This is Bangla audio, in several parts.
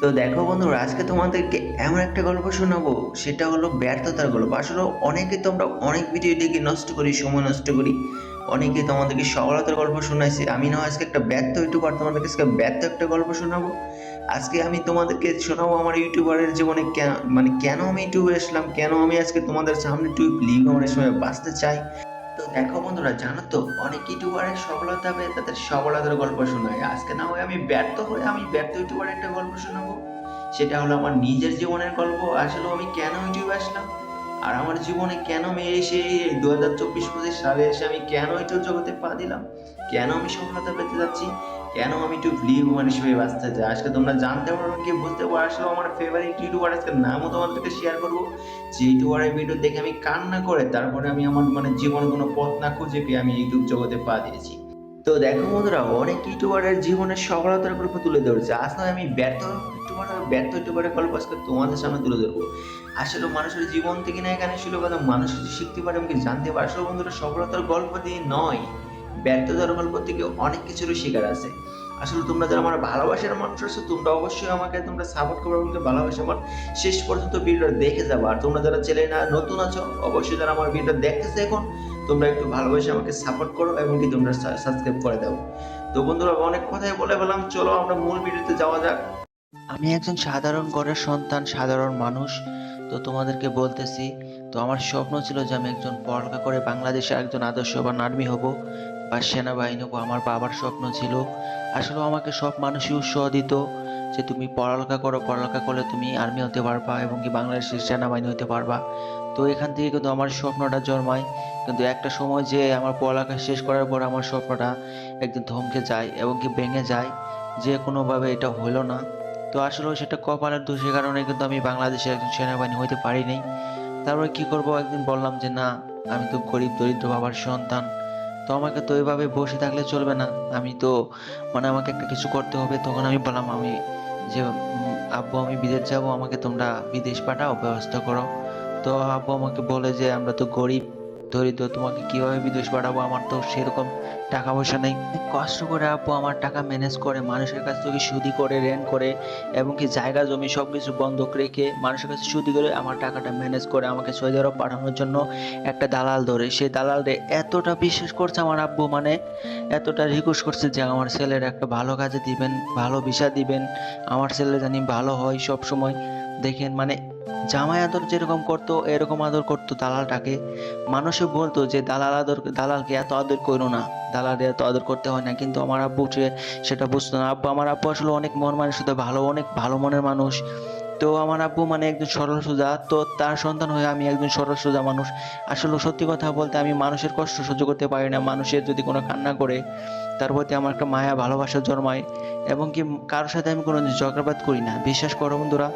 তো দেখো বন্ধুরা, আজকে তোমাদেরকে এমন একটা গল্প শোনাবো, সেটা হলো ব্যর্থতার গল্প। আসলে অনেকে তোমরা অনেক ভিডিও দেখে নষ্ট করি, সময় নষ্ট করি। অনেকে তোমাদেরকে সফলতার গল্প শোনাইছে। আমি না আজকে একটা ব্যর্থ ইউটিউবার, তোমাদেরকে আজকে ব্যর্থ একটা গল্প শোনাবো। আজকে আমি তোমাদেরকে শোনাবো আমার ইউটিউবারের জীবনে কেন মানে কেন আমি ইউটিউবে আসলাম, কেন আমি আজকে তোমাদের সামনে ইউটিউব লিভ আমার সময় বাঁচতে চাই। তো দেখো বন্ধুরা, জানো তো, অনেক ইউটিউবারের সফলতা পেয়ে তাদের সফলতার গল্প শোনায় আজকে না হয় আমি ব্যর্থ হয়ে আমি ব্যর্থ ইউটিউবারের একটা গল্প শোনাবো। সেটা হলো আমার নিজের জীবনের গল্প। আসলে আমি কেন ইউটিউবে আসলাম? আর আমার জীবনে কেন আমি এসে দু হাজার চব্বিশ পঁচিশ সালে এসে আমি কেন ইউটিউব জগতে পা দিলাম? কেন আমি সফলতা পেতে যাচ্ছি? কেন আমি একটু ভ্লিগ মানে হিসেবে বাঁচতে চাই আজকে তোমরা জানতে পারবে কি বুঝতে পারো? আসলে আমার ফেভারিট ইউটিউবার আজকে নামও তোমাদেরকে শেয়ার করব। যে ইউটিউবারের ভিডিও দেখে আমি কান্না করে তারপরে আমি আমার মানে জীবন কোনো পথ না খুঁজে পেয়ে আমি ইউটিউব জগতে পা দিয়েছি। তো দেখো বন্ধুরা, অনেক ইউটিউবারের জীবনের সফলতার গল্প তুলে ধরেছে। আজ নয়, আমি ব্যর্থ ইউটিউবার ব্যর্থ ইউটিউবারের গল্প আজকে তোমাদের সামনে তুলে ধরবো। আসলে মানুষের জীবন থেকে না এখানে ছিল কথা মানুষ শিখতে পারে এবং জানতে পারে। আসলে বন্ধুরা, সফলতার গল্প দিয়ে নয়। ব্যর্থতার গল্প থেকে অনেক কিছুরই শিকার আছে? আসলে তোমরা যারা আমার ভালোবাসার মানুষ আছো, তোমরা অবশ্যই আমাকে, তোমরা সাপোর্ট করবে এবং ভালোবাসা। আমার শেষ পর্যন্ত ভিডিওটা দেখে যাব। আর তোমরা যারা ছেলে না, নতুন আছো, অবশ্যই যারা আমার ভিডিও দেখতেছে এখন, তোমরা একটু ভালোবেসে আমাকে সাপোর্ট করো এবং কি তোমরা সাবস্ক্রাইব করে দাও। তো বন্ধুরা অনেক কথাই বলে বললাম চলো আমরা মূল ভিডিওতে যাওয়া যাক। আমি একজন সাধারণ ঘরের সন্তান, সাধারণ মানুষ। তো তোমাদেরকে বলতেছি তো আমার স্বপ্ন ছিল যে আমি একজন পড়ালেখা করে বাংলাদেশে একজন আদর্শ আদর্শবান আর্মি হব বা সেনাবাহিনী হব। আমার বাবার স্বপ্ন ছিল, আসলে আমাকে সব মানুষই উৎসাহ দিত যে তুমি পড়ালেখা করো পড়ালেখা করলে তুমি আর্মি হতে পারবা এবং কি বাংলাদেশের সেনাবাহিনী হতে পারবা। তো এখান থেকে কিন্তু আমার স্বপ্নটা জন্মায়। কিন্তু একটা সময় যে আমার পড়ালেখা শেষ করার পর আমার স্বপ্নটা একদিন থমকে যায় এবং কি ভেঙে যায়, যে কোনোভাবে এটা হলো না। তো আসলে সেটা কপালের দোষের কারণে কিন্তু আমি বাংলাদেশের একজন সেনাবাহিনী হইতে পারি নাই তারপরে কি করব? একদিন বললাম যে, না, আমি তো গরিব, দরিদ্র বাবার সন্তান। তো আমাকে তো এভাবে বসে থাকলে চলবে না। আমি তো মানে আমাকে একটা কিছু করতে হবে। তখন আমি বললাম, আমি যে, আব্বু, আমি বিদেশ যাব, আমাকে তোমরা বিদেশ পাঠাও, ব্যবস্থা করো তো আব্বু আমাকে বলে যে, আমরা তো গরিব দরিদ্র তোমাকে কীভাবে বিদেশ পাঠাবো? আমার তো সেরকম টাকা পয়সা নেই। কষ্ট করে আব্বু আমার টাকা ম্যানেজ করে, মানুষের কাছ থেকে সুদি করে রেন্ট করে, এবং কি জায়গা, জমি সব কিছু বন্ধক রেখে মানুষের কাছে সুদি করে আমার টাকাটা ম্যানেজ করে আমাকে সৌদি আরব পাঠানোর জন্য একটা দালাল ধরে। সেই দালালরে এতটা বিশ্বাস করছে আমার আব্বু মানে এতটা রিকোয়েস্ট করছে যে আমার ছেলের একটা ভালো কাজে দিবেন, ভালো ভিসা দিবেন। আমার ছেলে জানি ভালো হয় সব সময় দেখেন মানে জামাই আদর যেরকম করতো, এরকম আদর করতো দালালটাকে। মানুষে বলতো যে, দালাল আদর, দালালকে এত আদর করো না। দালালকে এত আদর করতে হয় না। কিন্তু আমার আব্বু সে- সেটা বুঝতো না। আব্বু, আমার আব্বু আসলে অনেক মন মানুষের ভালো, অনেক ভালো মনের মানুষ। তো আমার আব্বু মানে একজন সরল সোজা। তো তার সন্তান হয়ে আমি একজন সরল সোজা মানুষ। আসলে সত্যি কথা বলতে আমি মানুষের কষ্ট সহ্য করতে পারি না। মানুষের যদি কোনো কান্না করে, তার প্রতি আমার একটা মায়া, ভালোবাসা জন্মায়। এবং কি কারোর সাথে আমি কোনো ঝগড়াবাদ করি না। বিশ্বাস করো বন্ধুরা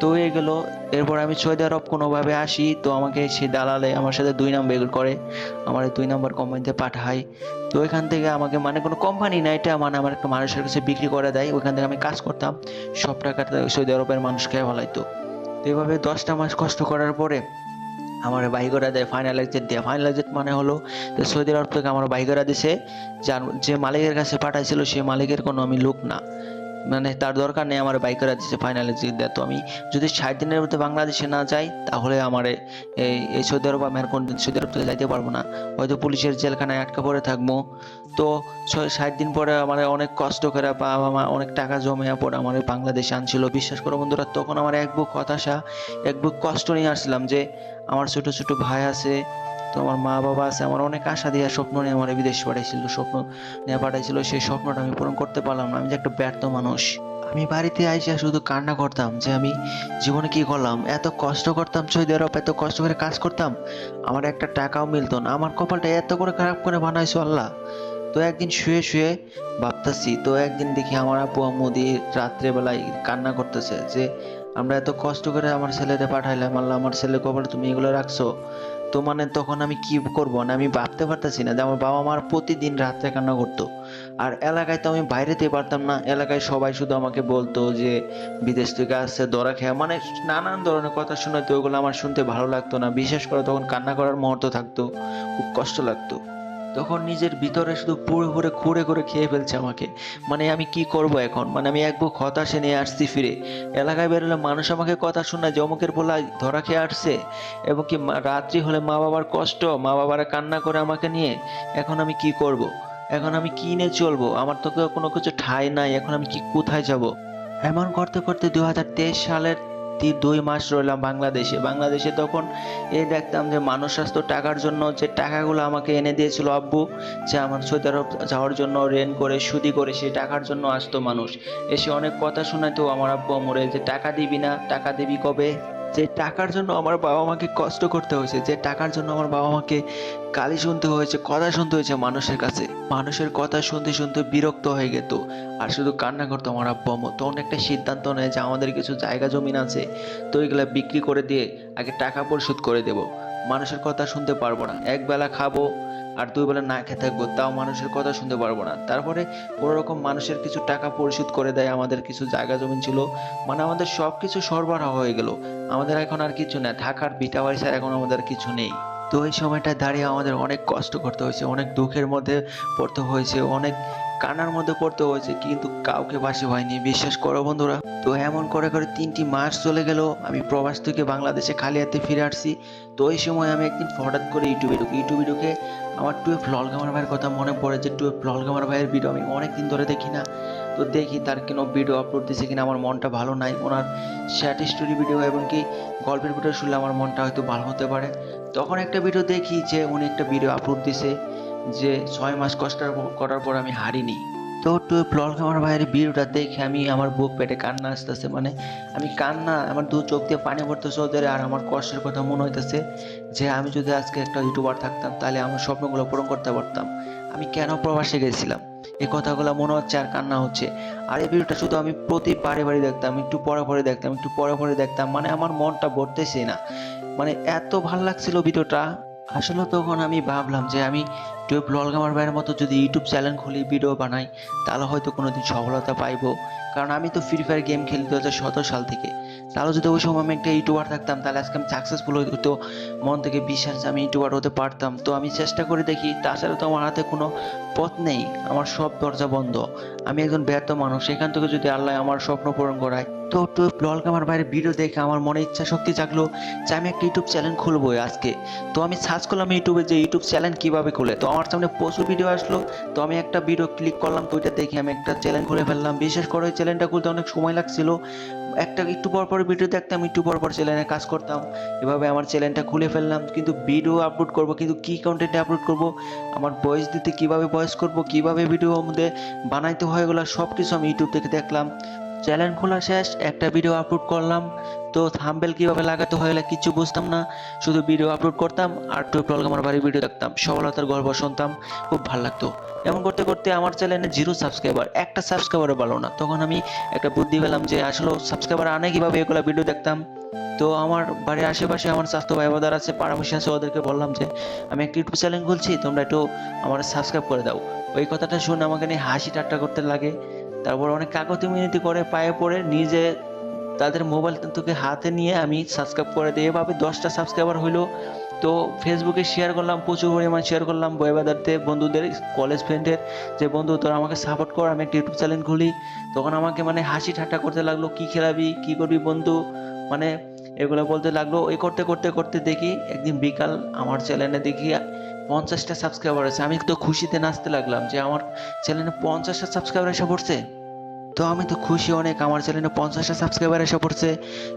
তো হয়ে গেল। এরপর আমি সৌদি আরব কোনোভাবে আসি, তো আমাকে সে দালালে আমার সাথে দুই নাম্বার করে, আমার দুই নাম্বার কোম্পানিতে পাঠায়। তো ওইখান থেকে আমাকে মানে কোনো কোম্পানি না, এটা মানে আমার একটা মানুষের কাছে বিক্রি করে দেয়, ওইখান থেকে আমি কাজ করতাম। সব টাকাটা সৌদি আরবের মানুষ খেয়ে তো এইভাবে দশটা মাস কষ্ট করার পরে আমার বাই দেয় ফাইনাল এক্সিট দেয়। ফাইনাল এক্সিট মানে হলো যে সৌদি আরব থেকে আমার বাই করে দিছে, যার যে মালিকের কাছে পাঠাইছিল সে মালিকের কোনো আমি লোক না। মানে তার দরকার নেই আমার বাই করে দিচ্ছে ফাইনাল এক্সিট দেয় তো আমি যদি ষাট দিনের মধ্যে বাংলাদেশে না যাই, তাহলে আমার এই এই সৌদি আরব আমি আর কোনদিন সৌদি আরব থেকে যাইতে পারব না। হয়তো পুলিশের জেলখানায় আটকা পড়ে থাকব। তো ষাট দিন পরে আমার অনেক কষ্ট করে বাবা মা অনেক টাকা জমে পরে আমার বাংলাদেশে আনছিল। বিশ্বাস করো বন্ধুরা, তখন আমার এক বুক হতাশা, এক বুক কষ্ট নিয়ে আসছিলাম যে আমার ছোট ছোট ভাই আছে তো আমার মা বাবা আছে, আমার অনেক আশা দিয়ে স্বপ্ন নিয়ে আমার বিদেশ পাঠাইছিল, স্বপ্ন নিয়ে পাঠাইছিল, সেই স্বপ্নটা আমি পূরণ করতে পারলাম না। আমি যে একটা ব্যর্থ মানুষ। আমি বাড়িতে আইসা শুধু কান্না করতাম যে আমি জীবনে কি করলাম, এত কষ্ট করতাম সৌদি আরব, এত কষ্ট করে কাজ করতাম, আমার একটা টাকাও মিলতো না। আমার কপালটা এত করে খারাপ করে বানাইছো আল্লাহ। তো একদিন শুয়ে শুয়ে ভাবতেছি, তো একদিন দেখি আমার আপু দিয়ে রাত্রেবেলায় কান্না করতেছে যে, আমরা এত কষ্ট করে আমার ছেলেটা পাঠাইলাম, আল্লাহ আমার ছেলে কপালে তুমি এগুলো রাখছো। তো মানে তখন আমি কি করব না, আমি ভাবতে পারতেছি না যে আমার বাবা মার প্রতিদিন রাত্রে কান্না করতো। আর এলাকায় তো আমি বাইরে যেতে পারতাম না, এলাকায় সবাই শুধু আমাকে বলতো যে, বিদেশ থেকে আসছে, দরা খেয়া মানে নানান ধরনের কথা শোনাতো ওগুলো আমার শুনতে ভালো লাগতো না। বিশেষ করে, তখন কান্না করার মুহূর্ত থাকতো, খুব কষ্ট লাগতো। তখন নিজের ভিতরে শুধু পুরো পুরে খুঁড়ে করে খেয়ে ফেলছে আমাকে। মানে আমি কি করব এখন? মানে আমি এক বুক হতাশে নিয়ে আসছি ফিরে। এলাকায় বেরোলে মানুষ আমাকে কথা শোনায় যে অমুকের ধরা খেয়ে আসছে। এবং কি রাত্রি হলে মা বাবার কষ্ট মা বাবারা কান্না করে আমাকে নিয়ে। এখন আমি কি করব। এখন আমি কি নিয়ে চলবো? আমার তো কোনো কিছু ঠাঁই নাই। এখন আমি কি কোথায় যাব? এমন করতে করতে দু হাজার তেইশ সালের তি- দুই মাস রইলাম বাংলাদেশে। বাংলাদেশে তখন এই দেখতাম যে মানুষ স্বাস্থ্য টাকার জন্য, যে টাকাগুলো আমাকে এনে দিয়েছিল, আব্বু, যে আমার সৌদি আরব যাওয়ার জন্য রেন করে, সুদি করে সেই টাকার জন্য আসতো মানুষ। এসে অনেক কথা শোনাতো আমার আব্বু আমরে যে টাকা দিবি না, টাকা দিবি কবে? যে টাকার জন্য আমার বাবা মাকে কষ্ট করতে হয়েছে, যে টাকার জন্য আমার বাবা মাকে গালি শুনতে হয়েছে, কথা শুনতে হয়েছে মানুষের কাছে। মানুষের কথা শুনতে শুনতে বিরক্ত হয়ে যেত আর শুধু কান্না করতো আমার আব্বু আম্মু। তখন একটা সিদ্ধান্ত নেয় যে আমাদের কিছু জায়গা জমিন আছে, তো ওইগুলা বিক্রি করে দিয়ে আগে টাকা পরিশোধ করে দেব। মানুষের কথা শুনতে পারব না। এক বেলা খাব আর দুই বেলা না খেয়ে থাকব, তাও মানুষের কথা শুনতে পারব না। তারপরে কোনো রকম মানুষের কিছু টাকা পরিশোধ করে দেয়, আমাদের কিছু জায়গা জমিন ছিল মানে আমাদের সব কিছু সরবরাহ হয়ে গেল। আমাদের এখন আর কিছু নেই থাকার বিটা পয়সা এখন আমাদের কিছু নেই। তো এই সময়টা দাঁড়িয়ে আমাদের অনেক কষ্ট করতে হয়েছে, অনেক দুঃখের মধ্যে পড়তে হয়েছে, অনেক কান্নার মধ্যে পড়তে হয়েছে, কিন্তু কাউকে বাসি হয়নি বিশ্বাস করো বন্ধুরা, তো এমন করে করে তিনটি মাস চলে গেল, আমি প্রবাস থেকে বাংলাদেশে খালি হাতে ফিরে আসছি। তো ওই সময় আমি একদিন হঠাৎ করে ইউটিউবে ঢুকি, ইউটিউবে ঢুকে আমার টুয়েলভ ললগামার ভাইয়ের কথা মনে পড়ে যে টুয়েলভ ললগামার ভাইয়ের ভিডিও আমি অনেক দিন ধরে দেখি না। তো দেখি তার কোনো ভিডিও আপলোড দিছে কিনা, আমার মনটা ভালো নাই। ওনার শ্যাট স্টোরি ভিডিও এবং কি গল্পের ভিডিও শুনলে আমার মনটা হয়তো ভালো হতে পারে। তখন একটা ভিডিও দেখি যে উনি একটা ভিডিও আপলোড দিছে যে ছয় মাস কষ্ট করার পর আমি হারিনি। তো টুয়েলভ ললগামার ভাইয়ের ভিডিওটা দেখে আমি আমার বুক পেটে কান্না আসতেছে। মানে আমি কান্না, আমার দু চোখ দিয়ে পানি পড়তেছে ওদের আর আমার কষ্টের কথা মনে হইতেছে যে আমি যদি আজকে একটা ইউটিউবার থাকতাম, তাহলে আমার স্বপ্নগুলো পূরণ করতে পারতাম। আমি কেন প্রবাসে গেছিলাম? এই কথাগুলো মনে হচ্ছে আর কান্না হচ্ছে। আর এই ভিডিওটা শুধু আমি প্রতি বারে বারে দেখতাম, একটু পরে পরে দেখতাম, একটু পরে পরে দেখতাম মানে আমার মনটা ভরতেছে না। মানে এত ভালো লাগছিল ভিডিওটা। আসলে তখন আমি ভাবলাম যে আমি টুয়েলভ ললগামার ভাইয়ের মতো যদি ইউটিউব চ্যানেল খুলি, ভিডিও বানাই, তাহলে হয়তো কোনোদিন সফলতা পাইবো। কারণ আমি তো ফ্রি ফায়ার গেম খেলি দু হাজার সতেরো সাল থেকে। তাহলে যদি ওই সময় আমি একটা ইউটিউবার থাকতাম, তাহলে আজকে আমি সাকসেসফুল হয়ে তো মন থেকে বিশ্বাস যে আমি ইউটিউবার হতে পারতাম। তো আমি চেষ্টা করে দেখি, তাছাড়া তো আমার হাতে কোনো পথ নেই, আমার সব দরজা বন্ধ। আমি একজন ব্যর্থ মানুষ সেখান থেকে যদি আল্লাহ আমার স্বপ্ন পূরণ করায়। তো একটু ললকামার বাইরে ভিডিও দেখে আমার মনে ইচ্ছা শক্তি জাগলো যে আমি একটা ইউটিউব চ্যানেল খুলবো আজকে। তো আমি সার্চ করলাম ইউটিউবে যে ইউটিউব চ্যানেল কীভাবে খুলে। তো আমার সামনে প্রচুর ভিডিও আসলো। তো আমি একটা ভিডিও ক্লিক করলাম, তো ওইটা দেখে আমি একটা চ্যানেল খুলে ফেললাম। বিশেষ করে ওই চ্যানেলটা খুলতে অনেক সময় লাগছিল। একটা একটু পর পর ভিডিও দেখতাম, একটু পর পর চ্যানেলে কাজ করতাম। এভাবে আমার চ্যানেলটা খুলে ফেললাম। কিন্তু ভিডিও আপলোড করব, কিন্তু কি কন্টেন্টে আপলোড করব, আমার ভয়েস দিতে কীভাবে ভয়েস করব, কীভাবে ভিডিও মধ্যে বানাইতে হয় এগুলো সব কিছু আমি ইউটিউব থেকে দেখলাম। চ্যানেল খোলা শেষ, একটা ভিডিও আপলোড করলাম। তো থাম্বেল কীভাবে লাগাতে হয় কিছু বুঝতাম না। শুধু ভিডিও আপলোড করতাম, আর টুয়েলভ আমার বাড়ির ভিডিও দেখতাম। সফলতার গল্প শুনতাম, খুব ভালো লাগতো। এমন করতে করতে আমার চ্যানেলে জিরো সাবস্ক্রাইবার একটা সাবস্ক্রাইবারও ভালো না। তখন আমি একটা বুদ্ধি পেলাম যে, আসলে সাবস্ক্রাইবার আনে কীভাবে এগুলো ভিডিও দেখতাম? তো আমার বাড়ির আশেপাশে আমার স্বাস্থ্য ভাই আছে পাড়াপড়শি আছে, ওদেরকে বললাম যে, আমি একটা ইউটিউব চ্যানেল খুলছি, তোমরা একটু আমার সাবস্ক্রাইব করে দাও। ওই কথাটা শুনে আমাকে নিয়ে হাসি ঠাট্টা করতে লাগে। তারপর অনেক কাকতি মিনতি করে পায়ে পড়ে নিজে তাদের মোবাইল থেকে হাতে নিয়ে আমি সাবস্ক্রাইব করে দিই। এভাবে দশটা সাবস্ক্রাইবার হইল। তো ফেসবুকে শেয়ার করলাম, প্রচুর পরিমাণ শেয়ার করলাম বয়বাদারতে বন্ধুদের কলেজ ফ্রেন্ডের যে বন্ধু, তোরা আমাকে সাপোর্ট কর, আমি একটা ইউটিউব চ্যানেল খুলি। তখন আমাকে মানে হাসি ঠাট্টা করতে লাগল, কি খেলাবি, কি করবি বন্ধু? মানে এগুলো বলতে লাগল। এই করতে করতে করতে দেখি, একদিন বিকাল আমার চ্যানেলে দেখি পঞ্চাশটা সাবস্ক্রাইবার আছে। আমি তো খুশিতে নাচতে লাগলাম যে আমার চ্যানেলে পঞ্চাশটা সাবস্ক্রাইবার এসে পড়ছে। তো আমি তো খুশি অনেক, আমার চ্যানেলে পঞ্চাশটা সাবস্ক্রাইবার এসে পড়ছে।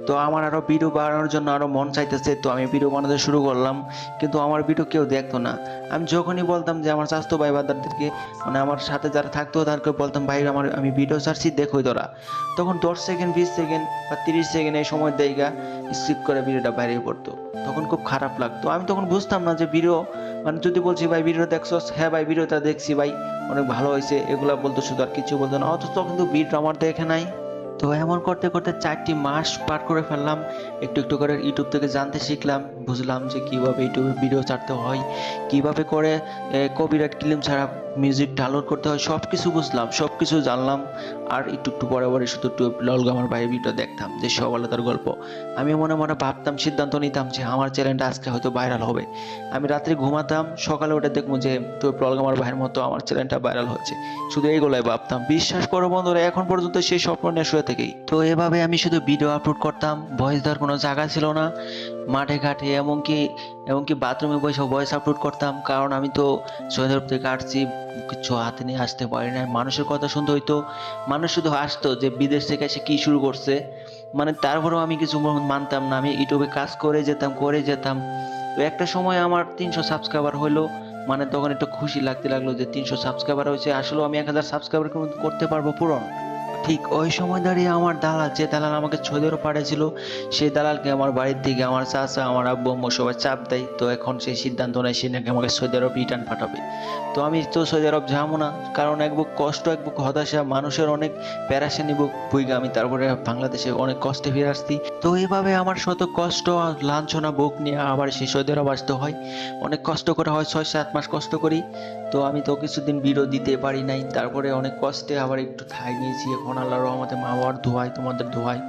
তো আমার আরও ভিডিও বানানোর জন্য আরও মন চাইতেছে। তো আমি ভিডিও বানাতে শুরু করলাম, কিন্তু আমার ভিডিও কেউ দেখতো না। আমি যখনই বলতাম যে আমার স্বাস্থ্য ভাই বাদারদেরকে মানে আমার সাথে যারা থাকতো তাদেরকে বলতাম, ভাই, আমার, আমি ভিডিও ছাড়ছি, দেখোই তোরা। তখন দশ সেকেন্ড বিশ সেকেন্ড বা তিরিশ সেকেন্ড এই সময় দেয়গা স্কিপ করে ভিডিওটা বাইরে পড়তো। তখন খুব খারাপ লাগতো। আমি তখন বুঝতাম না যে ভিডিও মানে যদি বলছি, ভাই, ভিডিও দেখছ? হ্যাঁ ভাই, ভিডিওটা দেখছি, ভাই। অনেক ভালো হয়েছে। এগুলা বলতো শুধু আর কিছু বলতো না। অথচ কিন্তু ভিডিও আমার দেখে নাই। তো এমন করতে করতে চারটি মাস পার করে ফেললাম। একটু একটু করে ইউটিউব থেকে জানতে শিখলাম। বুঝলাম যে কীভাবে ইউটিউবে ভিডিও ছাড়তে হয়, কীভাবে করে কপিরাইট ক্লেম ছাড়া মিউজিক ডাউনলোড করতে হয় সব কিছু বুঝলাম সব কিছু জানলাম। আর একটু একটু পরে পরে শুধু একটু ললগা আমার ভাইয়ের ভিডিও দেখতাম, যে সফলতার গল্প। আমি মনে মনে ভাবতাম, সিদ্ধান্ত নিতাম যে আমার চ্যানেলটা আজকে হয়তো ভাইরাল হবে। আমি রাত্রে ঘুমাতাম, সকালে উঠে দেখব যে তো আমার ভাইয়ের মতো আমার চ্যানেলটা ভাইরাল হচ্ছে। শুধু এইগুলাই ভাবতাম। বিশ্বাস করো বন্ধুরা, এখন পর্যন্ত সেই স্বপ্ন নিয়ে শুয়ে থেকেই। তো এভাবে আমি শুধু ভিডিও আপলোড করতাম ভয়েস দেওয়ার কোনো জায়গা ছিল না। মাঠে ঘাটে এমনকি এমনকি বাথরুমে বসে ভয়েস আপলোড করতাম, কারণ আমি তো সৌদি থেকে আসছি, কিছু হাতে নিয়ে আসতে পারি না মানুষের কথা শুনতে হইতো, মানুষ শুধু আসতো যে বিদেশ থেকে এসে কি শুরু করছে। মানে তারপরেও আমি কিছু মানতাম না। আমি ইউটিউবে কাজ করে যেতাম করে যেতাম। তো একটা সময় আমার তিনশো সাবস্ক্রাইবার হলো মানে তখন একটু খুশি লাগতে লাগল যে তিনশো সাবস্ক্রাইবার হয়েছে। আসলেও আমি এক হাজার সাবস্ক্রাইবার করতে পারব পূরণ ঠিক ওই সময় দাঁড়িয়ে আমার দালাল, যে দালাল আমাকে ছদেরও পাঠিয়েছিল, সেই দালালকে আমার বাড়ির থেকে আমার চাচা, আমার আব্বু, আম্মু সবাই চাপ দেয়। তো এখন সেই সিদ্ধান্ত নেয় সে নাকি আমাকে সৌদি আরব রিটার্ন পাঠাবে। তো আমি তো সৌদি আরব যাব না, কারণ এক বুক কষ্ট, এক বুক হতাশা, মানুষের অনেক প্যারাসানি বুক বইগা আমি তারপরে বাংলাদেশে অনেক কষ্টে ফিরে আসছি। তো এইভাবে আমার শত কষ্ট লাঞ্ছনা বুক নিয়ে আবার সেই সৌদি আরব আসতে হয়। অনেক কষ্ট করে হয়, ছয় সাত মাস কষ্ট করি। তো আমি তো কিছুদিন ভিডিও দিতে পারি নাই। তারপরে অনেক কষ্টে আবার একটু থাই নিয়েছি, এখন আল্লাহর রহমতে মা বাবার ধোয়াই তোমাদের ধোয়াই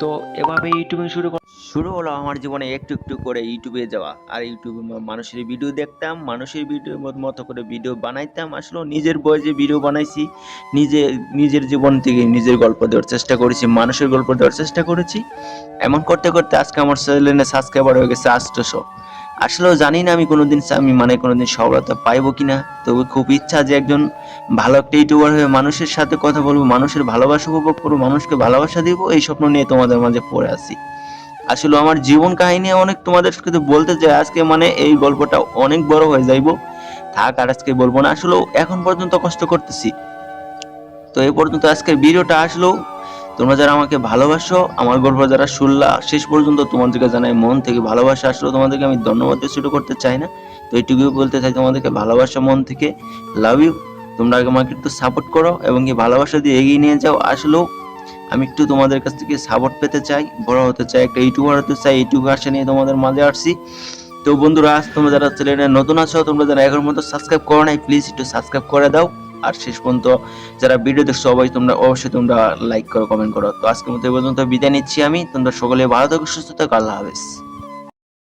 তো এভাবে ইউটিউবে শুরু শুরু হলো আমার জীবনে একটু একটু করে ইউটিউবে যাওয়া। আর ইউটিউবে মানুষের ভিডিও দেখতাম, মানুষের ভিডিও মতো করে ভিডিও বানাইতাম। আসলে নিজের বয়সে ভিডিও বানাইছি, নিজে নিজের জীবন থেকে নিজের গল্প দেওয়ার চেষ্টা করেছি, মানুষের গল্প দেওয়ার চেষ্টা করেছি। এমন করতে করতে আজকে আমার চ্যানেলে সাবস্ক্রাইবার হয়ে গেছে আটশোশো আসলেও জানি না আমি কোনোদিন আমি মানে কোনোদিন সফলতা পাইবো কিনা। তবে খুব ইচ্ছা যে একজন ভালো একটা ইউটিউবার হয়ে মানুষের সাথে কথা বলব, মানুষের ভালোবাসা উপভোগ করব, মানুষকে ভালোবাসা দিব, এই স্বপ্ন নিয়ে তোমাদের মাঝে পড়ে আছি। আসলে আমার জীবন কাহিনী অনেক তোমাদের সাথে বলতে চাই, আজকে মানে এই গল্পটা অনেক বড় হয়ে যাইবো। থাক, আর আজকে বলব না, আসলেও এখন পর্যন্ত কষ্ট করতেছি। তো এই পর্যন্ত আজকের ভিডিওটা আসলো তোমরা যারা আমাকে ভালোবাসো, আমার গল্প যারা শুনলা, শেষ পর্যন্ত তোমাদেরকে জানাই মন থেকে ভালোবাসা। আসলো তোমাদেরকে আমি ধন্যবাদ শুরু করতে চাই না। তো এইটুকুই বলতে চাই তোমাদেরকে, ভালোবাসা মন থেকে লাভ ইউ তোমরা আমাকে একটু সাপোর্ট করো এবং কি ভালোবাসা দিয়ে এগিয়ে নিয়ে যাও। আসলেও আমি একটু তোমাদের কাছ থেকে সাপোর্ট পেতে চাই, বড় হতে চাই, একটা ইউটিউবার হতে চাই ইউটিউব আসা নিয়ে তোমাদের মাঝে আসছি। তো বন্ধুরা, আজ তোমরা যারা চ্যানেলে নতুন আছো, তোমরা যারা এখন মতো সাবস্ক্রাইব করো নাই প্লিজ একটু সাবস্ক্রাইব করে দাও। আর শেষ পর্যন্ত যারা ভিডিও দেখছ সবাই তোমরা অবশ্যই তোমরা লাইক করো কমেন্ট করো। তো আজকের মতো এই পর্যন্ত বিদায় নিচ্ছি আমি। তোমরা সকলে ভালো থাকো, সুস্থ থাকো, আল্লাহ হাফেজ।